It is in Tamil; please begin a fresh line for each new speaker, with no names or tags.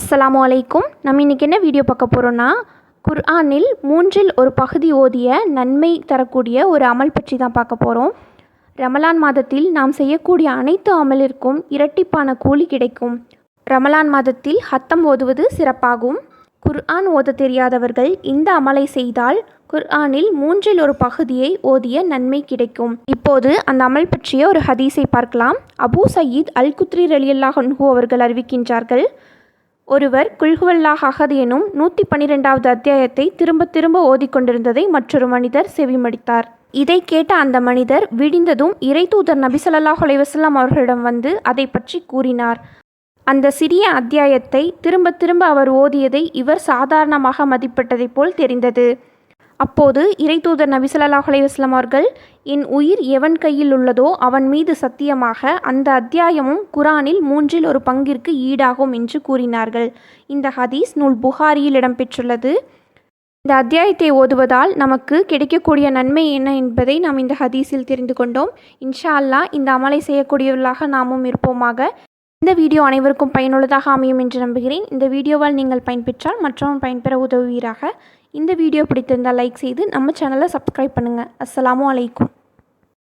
அஸ்லாம் வலைக்கும் நம்ம இன்றைக்கி என்ன வீடியோ பார்க்க போகிறோன்னா குர்ஆனில் மூன்றில் ஒரு பகுதி ஓதிய நன்மை தரக்கூடிய ஒரு அமல் பற்றி தான் பார்க்க போகிறோம் ரமலான் மாதத்தில் நாம் செய்யக்கூடிய அனைத்து அமலிற்கும் இரட்டிப்பான கூலி கிடைக்கும். ரமலான் மாதத்தில் ஹத்தம் ஓதுவது சிறப்பாகும். குர்ஆன் ஓத தெரியாதவர்கள் இந்த அமலை செய்தால் குர்ஆனில் மூன்றில் ஒரு பகுதியை ஓதிய நன்மை கிடைக்கும். இப்போது அந்த அமல் பற்றிய ஒரு ஹதீஸை பார்க்கலாம். அபூ சயீத் அல் குத்ரி ரலியல்லாஹ் அவர்கள் அறிவிக்கின்றார்கள் ஒருவர் குல்ஹுவல்லாஹ் அஹத் எனும் நூற்றி பன்னிரெண்டாவது அத்தியாயத்தை திரும்ப திரும்ப ஓதிக்கொண்டிருந்ததை மற்றொரு மனிதர் செவிமடித்தார் இதை கேட்ட அந்த மனிதர் விடிந்ததும் இறை தூதர் அலைவசல்லாம் அவர்களிடம் வந்து அதை பற்றி கூறினார். அந்த சிறிய அத்தியாயத்தை திரும்ப திரும்ப அவர் ஓதியதை இவர் சாதாரணமாக மதிப்பிட்டதைப் போல் தெரிந்தது. அப்போது இறைத்தூதர் நபிசல்லாஹ் அலைவாஸ்லம் அவர்கள் என் உயிர் எவன் கையில் உள்ளதோ அவன் மீது சத்தியமாக அந்த அத்தியாயமும் குரானில் மூன்றில் ஒரு பங்கிற்கு ஈடாகும் என்று கூறினார்கள். இந்த ஹதீஸ் நூல் புகாரியில் இடம்பெற்றுள்ளது. இந்த அத்தியாயத்தை ஓதுவதால் நமக்கு கிடைக்கக்கூடிய நன்மை என்ன என்பதை நாம் இந்த ஹதீஸில் தெரிந்து கொண்டோம். இன்ஷா அல்லாஹ் இந்த அமலை செய்யக்கூடியவர்களாக நாமும் இருப்போமாக. இந்த வீடியோ அனைவருக்கும் பயனுள்ளதாக அமையும் என்று நம்புகிறேன். இந்த வீடியோவால் நீங்கள் பயன்பெற்றால் மற்றவங்க பயன்பெற உதவுவீராக. இந்த வீடியோ பிடித்திருந்தால் லைக் செய்து நம்ம சேனலை சப்ஸ்கிரைப் பண்ணுங்கள் அஸ்லாம் வலைக்கும்